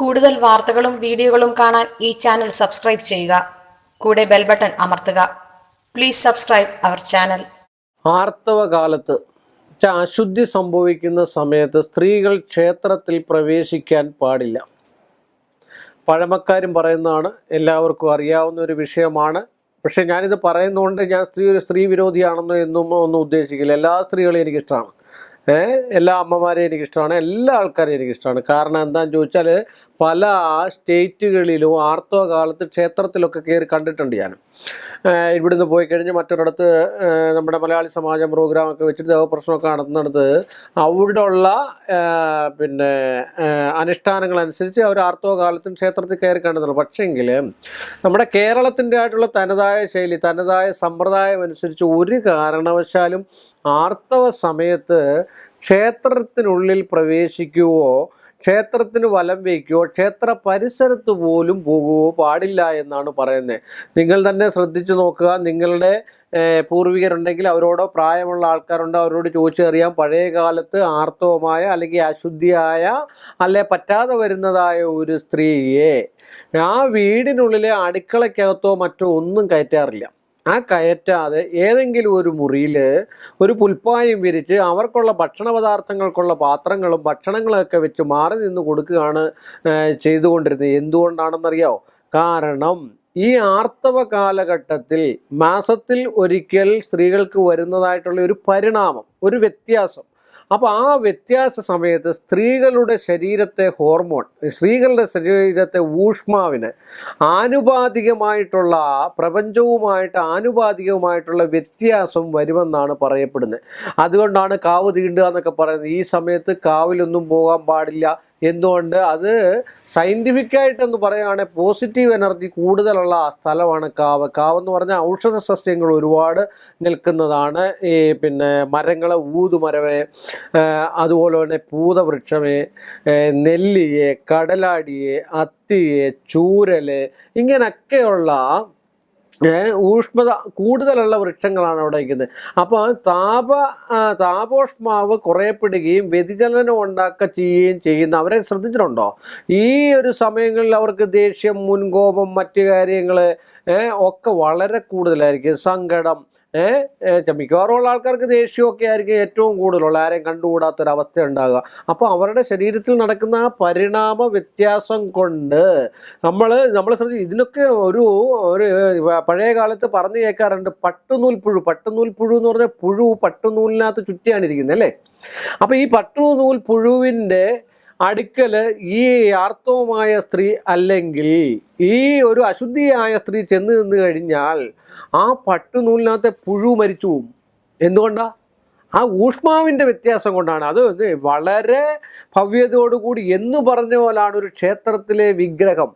കൂടുതൽ വാർത്തകളും വീഡിയോകളും കാണാൻ ഈ ചാനൽ സബ്സ്ക്രൈബ് ചെയ്യുക. കൂടെ ബെൽ ബട്ടൺ അമർത്തുക. പ്ലീസ് സബ്സ്ക്രൈബ് അവർ ചാനൽ ആർത്തവ കാലത്ത് അശുദ്ധി സംഭവിക്കുന്ന സമയത്ത് സ്ത്രീകൾ ക്ഷേത്രത്തിൽ പ്രവേശിക്കാൻ പാടില്ല. പഴമക്കാരും പറയുന്നതാണ് എല്ലാവർക്കും അറിയാവുന്ന ഒരു വിഷയമാണ്. പക്ഷെ ഞാനിത് പറയുന്നതുകൊണ്ട് ഞാൻ സ്ത്രീ ഒരു സ്ത്രീ വിരോധിയാണെന്നോ എന്നും ഒന്നും ഉദ്ദേശിക്കില്ല. എല്ലാ സ്ത്രീകളെയും എനിക്കിഷ്ടമാണ്. എല്ലാ അമ്മമാരെയും എനിക്കിഷ്ടമാണ് എല്ലാ ആൾക്കാരെയും എനിക്കിഷ്ടമാണ്. കാരണം എന്താണെന്ന് ചോദിച്ചാൽ പല സ്റ്റേറ്റുകളിലും ആർത്തവ കാലത്ത് ക്ഷേത്രത്തിലൊക്കെ കയറി കണ്ടിട്ടുണ്ട് ഞാൻ. ഇവിടുന്ന് പോയി കഴിഞ്ഞ് മറ്റൊരിടത്ത് നമ്മുടെ മലയാളി സമാജം പ്രോഗ്രാമൊക്കെ വെച്ചിട്ട് ദേവപ്രശ്നമൊക്കെ നടത്തുന്നിടത്ത് അവിടെ ഉള്ള പിന്നെ അനുഷ്ഠാനങ്ങളനുസരിച്ച് അവർ ആർത്തവ കാലത്തും ക്ഷേത്രത്തിൽ കയറി കണ്ടിട്ടുണ്ട്. പക്ഷേങ്കിൽ നമ്മുടെ കേരളത്തിന്റെ ആയിട്ടുള്ള തനതായ ശൈലി തനതായ സമ്പ്രദായം അനുസരിച്ച് ഒരു കാരണവശാലും ആർത്തവ സമയത്ത് ക്ഷേത്രത്തിനുള്ളിൽ പ്രവേശിക്കുകയോ ക്ഷേത്രത്തിന് വലം വയ്ക്കുകയോ ക്ഷേത്ര പരിസരത്ത് പോലും പോകുകയോ പാടില്ല എന്നാണ് പറയുന്നത്. നിങ്ങൾ തന്നെ ശ്രദ്ധിച്ചു നോക്കുക. നിങ്ങളുടെ പൂർവികരുണ്ടെങ്കിൽ അവരോടോ പ്രായമുള്ള ആൾക്കാരുണ്ടോ അവരോട് ചോദിച്ചറിയാം. പഴയ കാലത്ത് ആർത്തവമായ അല്ലെങ്കിൽ അശുദ്ധിയായ അല്ലെ പറ്റാതെ വരുന്നതായ ഒരു സ്ത്രീയെ ആ വീടിനുള്ളിലെ അടുക്കളയ്ക്കകത്തോ മറ്റോ ഒന്നും കയറ്റാറില്ല. ആ കയറ്റാതെ ഏതെങ്കിലും ഒരു മുറിയിൽ ഒരു പുൽപ്പായം വിരിച്ച് അവർക്കുള്ള ഭക്ഷണ പദാർത്ഥങ്ങൾക്കുള്ള പാത്രങ്ങളും ഭക്ഷണങ്ങളൊക്കെ വെച്ച് മാറി നിന്ന് കൊടുക്കുകയാണ് ചെയ്തുകൊണ്ടിരുന്നത്. എന്തുകൊണ്ടാണെന്നറിയാമോ കാരണം ഈ ആർത്തവ കാലഘട്ടത്തിൽ മാസത്തിൽ ഒരിക്കൽ സ്ത്രീകൾക്ക് വരുന്നതായിട്ടുള്ള ഒരു പരിണാമം ഒരു വ്യത്യാസം. അപ്പോൾ ആ വ്യത്യാസ സമയത്ത് സ്ത്രീകളുടെ ശരീരത്തെ ഹോർമോൺ സ്ത്രീകളുടെ ശരീരത്തെ ഊഷ്മാവിന് ആനുപാതികമായിട്ടുള്ള പ്രപഞ്ചവുമായിട്ട് ആനുപാതികവുമായിട്ടുള്ള വ്യത്യാസം വരുമെന്നാണ് പറയപ്പെടുന്നത്. അതുകൊണ്ടാണ് കാവ് തീണ്ടുക എന്നൊക്കെ പറയുന്നത്. ഈ സമയത്ത് കാവിലൊന്നും പോകാൻ പാടില്ല. എന്തുകൊണ്ട്? അത് സയന്റിഫിക്കായിട്ടെന്ന് പറയുകയാണെങ്കിൽ പോസിറ്റീവ് എനർജി കൂടുതലുള്ള സ്ഥലമാണ് കാവ്. കാവ് എന്ന് പറഞ്ഞാൽ ഔഷധ സസ്യങ്ങൾ ഒരുപാട് നിൽക്കുന്നതാണ്. ഈ പിന്നെ മരങ്ങളെ ഊതുമരമേ അതുപോലെ തന്നെ പൂതവൃക്ഷമേ നെല്ലിയെ കടലാടിയെ അത്തിയെ ചൂരൽ ഇങ്ങനെയൊക്കെയുള്ള ഊഷ്മത കൂടുതലുള്ള വൃക്ഷങ്ങളാണ് അവിടെ വയ്ക്കുന്നത് അപ്പോൾ താപ താപോഷ്മാവ് കുറയപ്പെടുകയും വ്യതിചലനം ഉണ്ടാക്കുക ചെയ്യുകയും ചെയ്യുന്ന അവരെ ശ്രദ്ധിച്ചിട്ടുണ്ടോ? ഈ ഒരു സമയങ്ങളിൽ അവർക്ക് ദേഷ്യം മുൻകോപം മറ്റു കാര്യങ്ങൾ ഒക്കെ വളരെ കൂടുതലായിരിക്കും. സങ്കടം മിക്കവാറുമുള്ള ആൾക്കാർക്ക് ദേഷ്യമൊക്കെ ആയിരിക്കും ഏറ്റവും കൂടുതലുള്ള ആരെയും കണ്ടുകൂടാത്തൊരവസ്ഥ ഉണ്ടാകുക അപ്പോൾ അവരുടെ ശരീരത്തിൽ നടക്കുന്ന ആ പരിണാമ വ്യത്യാസം കൊണ്ട് നമ്മൾ നമ്മൾ ശ്രദ്ധിച്ച് ഇതിനൊക്കെ ഒരു ഒരു പഴയ കാലത്ത് പറഞ്ഞു കേൾക്കാറുണ്ട് പട്ടുനൂൽ പുഴു പട്ടുനൂൽ പുഴു എന്ന് പറഞ്ഞാൽ പുഴു പട്ടുനൂലിനകത്ത് ചുറ്റിയാണ് ഇരിക്കുന്നത് അല്ലേ? അപ്പോൾ ഈ പട്ടുനൂൽ പുഴുവിന്റെ അടുക്കൽ ഈ ആർത്തവമായ സ്ത്രീ അല്ലെങ്കിൽ ഈ ഒരു അശുദ്ധിയായ സ്ത്രീ ചെന്ന് നിന്ന് കഴിഞ്ഞാൽ ആ പട്ടുനൂലിനകത്തെ പുഴു മരിച്ചു പോകും എന്തുകൊണ്ടാ? ആ ഊഷ്മാവിന്റെ വ്യത്യാസം കൊണ്ടാണ്. അത് വളരെ ഭവ്യതയോടുകൂടി എന്ന് പറഞ്ഞ പോലാണ് ഒരു ക്ഷേത്രത്തിലെ വിഗ്രഹം.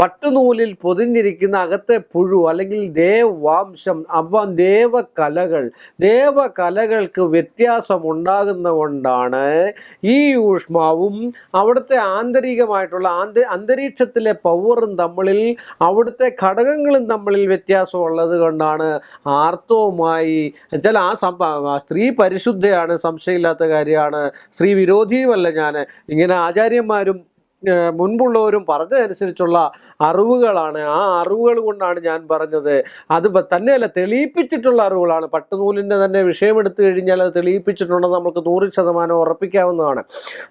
പട്ടുനൂലിൽ പൊതിഞ്ഞിരിക്കുന്ന അകത്തെ പുഴു അല്ലെങ്കിൽ ദേവവാംശം അപ്പം ദേവകലകൾ. ദേവകലകൾക്ക് വ്യത്യാസം ഉണ്ടാകുന്നതുകൊണ്ടാണ് ഈ ഊഷ്മാവും അവിടുത്തെ ആന്തരികമായിട്ടുള്ള ആന്ത അന്തരീക്ഷത്തിലെ പവറും തമ്മിൽ അവിടുത്തെ ഘടകങ്ങളും തമ്മിൽ വ്യത്യാസമുള്ളത് കൊണ്ടാണ് ആർത്തവുമായി എന്നുവെച്ചാൽ ആ സ്ത്രീ പരിശുദ്ധയാണ് സംശയമില്ലാത്ത കാര്യമാണ്. സ്ത്രീ വിരോധിയുമല്ല ഞാൻ. ഇങ്ങനെ ആചാര്യന്മാരും മുൻപുള്ളവരും പറഞ്ഞതനുസരിച്ചുള്ള അറിവുകളാണ്. ആ അറിവുകൾ കൊണ്ടാണ് ഞാൻ പറഞ്ഞത്. അത് തന്നെയല്ല തെളിയിപ്പിച്ചിട്ടുള്ള അറിവുകളാണ്. പട്ടുനൂലിന്റെ തന്നെ വിഷയമെടുത്തു കഴിഞ്ഞാൽ അത് തെളിയിപ്പിച്ചിട്ടുണ്ടെന്ന് നമുക്ക് നൂറ് ശതമാനം ഉറപ്പിക്കാവുന്നതാണ്.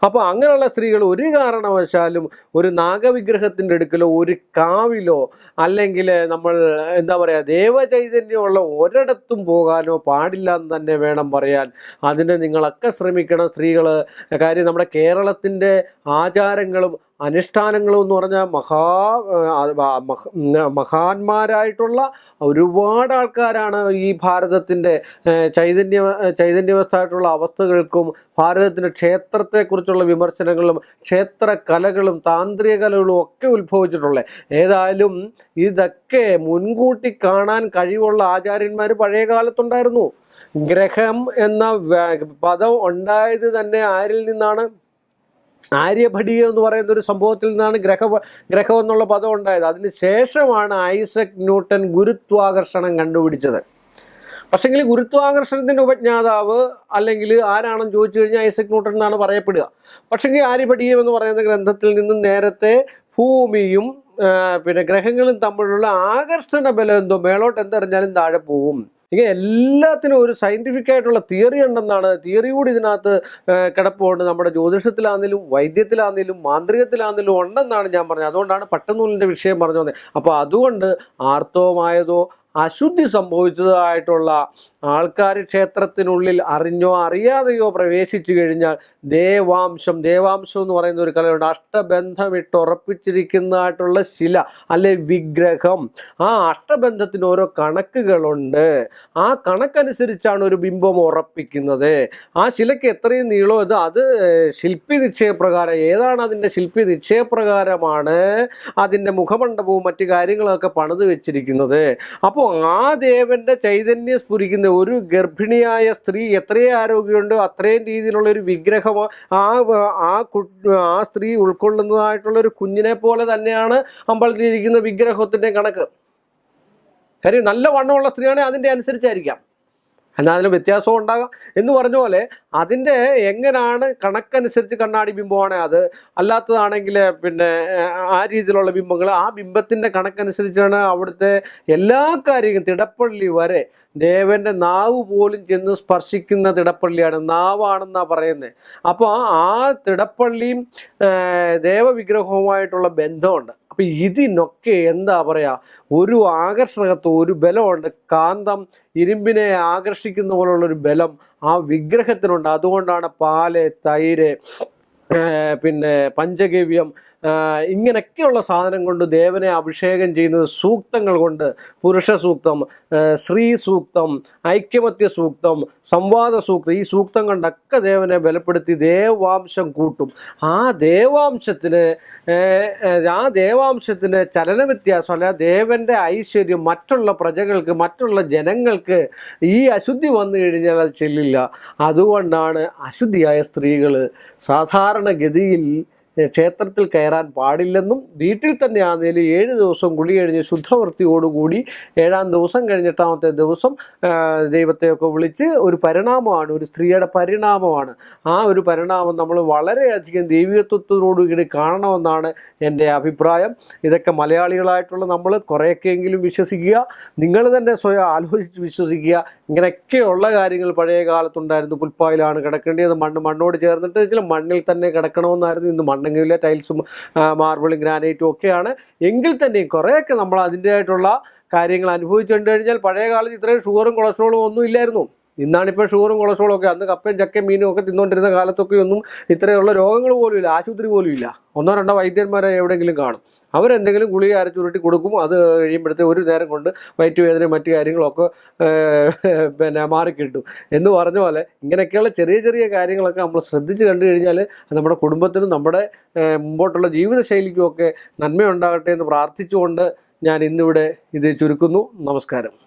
അപ്പോൾ അങ്ങനെയുള്ള സ്ത്രീകൾ ഒരു കാരണവശാലും ഒരു നാഗവിഗ്രഹത്തിന്റെ അടുക്കലോ ഒരു കാവിലോ അല്ലെങ്കിൽ നമ്മൾ എന്താ പറയുക ദേവചൈതന്യമുള്ള ഒരിടത്തും പോകാനോ പാടില്ല എന്ന് തന്നെ വേണം പറയാൻ. അതിന് നിങ്ങളൊക്കെ ശ്രമിക്കണം. സ്ത്രീകൾ കാര്യം നമ്മുടെ കേരളത്തിന്റെ ആചാരങ്ങളും അനുഷ്ഠാനങ്ങളും എന്ന് പറഞ്ഞാൽ മഹാ മഹാന്മാരായിട്ടുള്ള ഒരുപാട് ആൾക്കാരാണ് ഈ ഭാരതത്തിന്റെ ചൈതന്യ ചൈതന്യവസ്ഥായിട്ടുള്ള അവസ്ഥകൾക്കും ഭാരതത്തിന്റെ ക്ഷേത്രത്തെക്കുറിച്ചുള്ള വിമർശനങ്ങളും ക്ഷേത്ര കലകളും താന്ത്രിക കലകളും ഒക്കെ ഉത്ഭവിച്ചിട്ടുള്ളത്. ഏതായാലും ഇതൊക്കെ മുൻകൂട്ടി കാണാൻ കഴിവുള്ള ആചാര്യന്മാർ പഴയ കാലത്തുണ്ടായിരുന്നു. ഗ്രഹം എന്ന പദം ഉണ്ടായത് തന്നെ ആരിൽ നിന്നാണ്? ആര്യഭടീയ എന്ന് പറയുന്ന ഒരു സംഭവത്തിൽ നിന്നാണ് ഗ്രഹ ഗ്രഹം എന്നുള്ള പദം ഉണ്ടായത്. അതിന് ശേഷമാണ് ഐസക് ന്യൂട്ടൻ ഗുരുത്വാകർഷണം കണ്ടുപിടിച്ചത്. പക്ഷെങ്കിൽ ഗുരുത്വാകർഷണത്തിന്റെ ഉപജ്ഞാതാവ് അല്ലെങ്കിൽ ആരാണെന്ന് ചോദിച്ചു കഴിഞ്ഞാൽ ഐസക് ന്യൂട്ടൺ എന്നാണ് പറയപ്പെടുക. പക്ഷെങ്കിൽ ആര്യഭടീയം എന്ന് പറയുന്ന ഗ്രന്ഥത്തിൽ നിന്നും നേരത്തെ ഭൂമിയും പിന്നെ ഗ്രഹങ്ങളും തമ്മിലുള്ള ആകർഷണ ബലം എന്തോ മേളോട്ട് എന്തെറിഞ്ഞാലും താഴെ പോകും ഇങ്ങനെ എല്ലാത്തിനും ഒരു സയന്റിഫിക് ആയിട്ടുള്ള തിയറി ഉണ്ടെന്നാണ്. തിയറി കൂടി ഇതിനകത്ത് കിടപ്പുണ്ട്. നമ്മുടെ ജ്യോതിഷത്തിലാണെങ്കിലും വൈദ്യത്തിലാണെങ്കിലും മാന്ത്രികത്തിലാണെങ്കിലും ഉണ്ടെന്നാണ് ഞാൻ പറഞ്ഞത്. അതുകൊണ്ടാണ് പട്ടനൂലിന്റെ വിഷയം പറഞ്ഞു വന്നത് അപ്പോൾ അതുകൊണ്ട് ആർത്തവമായതോ അശുദ്ധി സംഭവിച്ചതായിട്ടുള്ള ആൾക്കാർ ക്ഷേത്രത്തിനുള്ളിൽ അറിഞ്ഞോ അറിയാതെയോ പ്രവേശിച്ചു കഴിഞ്ഞാൽ ദേവാംശം ദേവാംശം എന്ന് പറയുന്ന ഒരു കലയുണ്ട്. അഷ്ടബന്ധമിട്ട് ഉറപ്പിച്ചിരിക്കുന്നതായിട്ടുള്ള ശില അല്ലെ വിഗ്രഹം. ആ അഷ്ടബന്ധത്തിന് ഓരോ കണക്കുകളുണ്ട്. ആ കണക്കനുസരിച്ചാണ് ഒരു ബിംബം ഉറപ്പിക്കുന്നത്. ആ ശിലയ്ക്ക് എത്രയും നീളം ഇത് അത് ശില്പി നിശ്ചയപ്രകാരം ഏതാണ് അതിന്റെ ശില്പി നിശ്ചയപ്രകാരമാണ് അതിന്റെ മുഖമണ്ഡപവും മറ്റു കാര്യങ്ങളൊക്കെ പണിത് വെച്ചിരിക്കുന്നത്. അപ്പോൾ ആ ദേവന്റെ ചൈതന്യം സ്ഫുരിക്കുന്ന ഒരു ഗർഭിണിയായ സ്ത്രീ എത്രയും ആരോഗ്യമുണ്ടോ അത്രയും രീതിയിലുള്ള ഒരു വിഗ്രഹം ആ ആ ആ സ്ത്രീ ഉൾക്കൊള്ളുന്നതായിട്ടുള്ള ഒരു കുഞ്ഞിനെ പോലെ തന്നെയാണ് അമ്പലത്തിലിരിക്കുന്ന വിഗ്രഹത്തിന്റെ കണക്ക്. കാര്യം നല്ല വണ്ണമുള്ള സ്ത്രീയാണെങ്കിൽ അതിന്റെ അനുസരിച്ചായിരിക്കാം. എന്നാൽ അതിന് വ്യത്യാസം ഉണ്ടാകാം. എന്ന് പറഞ്ഞ പോലെ അതിന്റെ എങ്ങനെയാണ് കണക്കനുസരിച്ച് കണ്ണാടി ബിംബമാണ് അത്. അല്ലാത്തതാണെങ്കിൽ പിന്നെ ആ രീതിയിലുള്ള ബിംബങ്ങൾ ആ ബിംബത്തിന്റെ കണക്കനുസരിച്ചാണ് അവിടുത്തെ എല്ലാ കാര്യങ്ങളും. തിടപ്പള്ളി വരെ ദേവന്റെ നാവ് പോലും ചെന്ന് സ്പർശിക്കുന്ന തിടപ്പള്ളിയാണ്. നാവാണെന്നാണ് പറയുന്നത് അപ്പോൾ ആ തിടപ്പള്ളിയും ദേവവിഗ്രഹവുമായിട്ടുള്ള ബന്ധമുണ്ട്. അപ്പം ഇതിനൊക്കെ എന്താ പറയുക ഒരു ആകർഷണത്വം ഒരു ബലമുണ്ട്. കാന്തം ഇരുമ്പിനെ ആകർഷിക്കുന്ന പോലുള്ളൊരു ബലം ആ വിഗ്രഹത്തിനുണ്ട്. അതുകൊണ്ടാണ് പാൽ തൈര് പിന്നെ പഞ്ചഗവ്യം ഇങ്ങനെയൊക്കെയുള്ള സാധനം കൊണ്ട് ദേവനെ അഭിഷേകം ചെയ്യുന്നത് സൂക്തങ്ങൾ കൊണ്ട് പുരുഷ സൂക്തം ശ്രീ സൂക്തം ഐക്യമത്യ സൂക്തം സംവാദ സൂക്തം ഈ സൂക്തം കൊണ്ടൊക്കെ ദേവനെ ബലപ്പെടുത്തി ദേവാംശം കൂട്ടും. ആ ദേവാംശത്തിന് ആ ദേവാംശത്തിന് ചലന വ്യത്യാസം അല്ല ദേവന്റെ ഐശ്വര്യം മറ്റുള്ള പ്രജകൾക്ക് മറ്റുള്ള ജനങ്ങൾക്ക് ഈ അശുദ്ധി വന്നു കഴിഞ്ഞാൽ അത് ചെല്ലില്ല. അതുകൊണ്ടാണ് അശുദ്ധിയായ സ്ത്രീകൾ സാധാരണഗതിയിൽ ക്ഷേത്രത്തിൽ കയറാൻ പാടില്ലെന്നും വീട്ടിൽ തന്നെ ആണെങ്കിലും ഏഴ് ദിവസം കുളി കഴിഞ്ഞ് ശുദ്ധവൃത്തിയോടുകൂടി ഏഴാം ദിവസം കഴിഞ്ഞെട്ടാമത്തെ ദിവസം ദൈവത്തെയൊക്കെ വിളിച്ച് ഒരു പരിണാമമാണ് ഒരു സ്ത്രീയുടെ പരിണാമമാണ്. ആ ഒരു പരിണാമം നമ്മൾ വളരെയധികം ദൈവികത്വത്തോടുകൂടി കാണണമെന്നാണ് എന്റെ അഭിപ്രായം. ഇതൊക്കെ മലയാളികളായിട്ടുള്ള നമ്മൾ കുറേയൊക്കെയെങ്കിലും വിശ്വസിക്കുക നിങ്ങൾ തന്നെ സ്വയം ആലോചിച്ച് വിശ്വസിക്കുക ഇങ്ങനെയൊക്കെയുള്ള കാര്യങ്ങൾ പഴയ കാലത്തുണ്ടായിരുന്നു. പുൽപ്പായിലാണ് കിടക്കേണ്ടത് മണ്ണ് മണ്ണോട് ചേർന്നിട്ട് ചില മണ്ണിൽ തന്നെ കിടക്കണമെന്നായിരുന്നു. ഇന്ന് മണ്ണെങ്കിലും ടൈൽസും മാർബിളും ഗ്രാനൈറ്റും ഒക്കെയാണ്. എങ്കിൽ തന്നെയും കുറേയൊക്കെ നമ്മൾ അതിന്റെതായിട്ടുള്ള കാര്യങ്ങൾ അനുഭവിച്ചു കഴിഞ്ഞാൽ പഴയ കാലത്ത് ഇത്രയും ഷുഗറും കൊളസ്ട്രോളും ഒന്നും ഇല്ലായിരുന്നു. ഇന്നാണിപ്പോൾ ഷുഗറും കൊളസ്ട്രോളും ഒക്കെ. അന്ന് കപ്പയും ചക്കയും മീനും ഒക്കെ തിന്നുകൊണ്ടിരുന്ന കാലത്തൊക്കെ ഒന്നും ഇത്രയുള്ള രോഗങ്ങൾ പോലും ഇല്ല. ആശുപത്രി പോലും ഇല്ല. ഒന്നോ രണ്ടോ വൈദ്യന്മാരെ എവിടെയെങ്കിലും കാണും. അവരെന്തെങ്കിലും ഗുളിക അരച്ചുരുട്ടി കൊടുക്കും. അത് കഴിയുമ്പോഴത്തെ ഒരു നേരം കൊണ്ട് വയറ്റുവേദനയും മറ്റു കാര്യങ്ങളൊക്കെ പിന്നെ മാറിക്കിട്ടും. എന്ന് പറഞ്ഞ പോലെ ഇങ്ങനെയൊക്കെയുള്ള ചെറിയ ചെറിയ കാര്യങ്ങളൊക്കെ നമ്മൾ ശ്രദ്ധിച്ച് കണ്ടു കഴിഞ്ഞാൽ നമ്മുടെ കുടുംബത്തിനും നമ്മുടെ മുമ്പോട്ടുള്ള ജീവിതശൈലിക്കുമൊക്കെ നന്മയുണ്ടാകട്ടെ എന്ന് പ്രാർത്ഥിച്ചുകൊണ്ട് ഞാൻ ഇന്നിവിടെ ഇത് ചുരുക്കുന്നു. നമസ്കാരം.